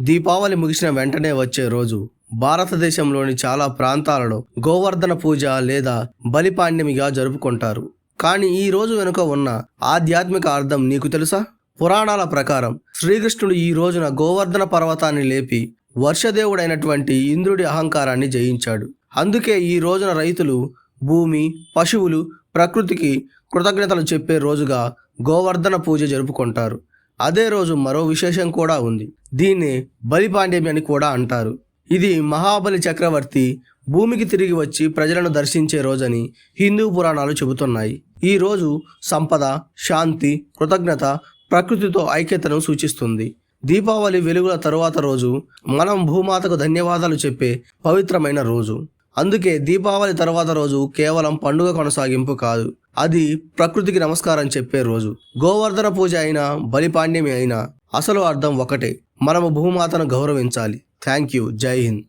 దీపావళి ముగిసిన వెంటనే వచ్చే రోజు భారతదేశంలోని చాలా ప్రాంతాలలో గోవర్ధన పూజ లేదా బలిపాండ్యమిగా జరుపుకుంటారు. కానీ ఈ రోజు వెనుక ఉన్న ఆధ్యాత్మిక అర్థం నీకు తెలుసా? పురాణాల ప్రకారం శ్రీకృష్ణుడు ఈ రోజున గోవర్ధన పర్వతాన్ని లేపి వర్షదేవుడైనటువంటి ఇంద్రుడి అహంకారాన్ని జయించాడు. అందుకే ఈ రోజున రైతులు భూమి పశువులు ప్రకృతికి కృతజ్ఞతలు చెప్పే రోజుగా గోవర్ధన పూజ జరుపుకుంటారు. అదే రోజు మరో విశేషం కూడా ఉంది. దీన్ని బలిపాండ్యమి అని కూడా అంటారు. ఇది మహాబలి చక్రవర్తి భూమికి తిరిగి వచ్చి ప్రజలను దర్శించే రోజని హిందూ పురాణాలు చెబుతున్నాయి. ఈ రోజు సంపద శాంతి కృతజ్ఞత ప్రకృతితో ఐక్యతను సూచిస్తుంది. దీపావళి వెలుగుల తరువాత రోజు మనం భూమాతకు ధన్యవాదాలు చెప్పే పవిత్రమైన రోజు. అందుకే దీపావళి తర్వాత రోజు కేవలం పండుగ కొనసాగింపు కాదు. అది ప్రకృతికి నమస్కారం చెప్పే రోజు. గోవర్ధన పూజ అయినా బలిపాండ్యమి అయినా అసలు అర్థం ఒకటే. మనము భూమాతను గౌరవించాలి. Thank you. జై హింద్.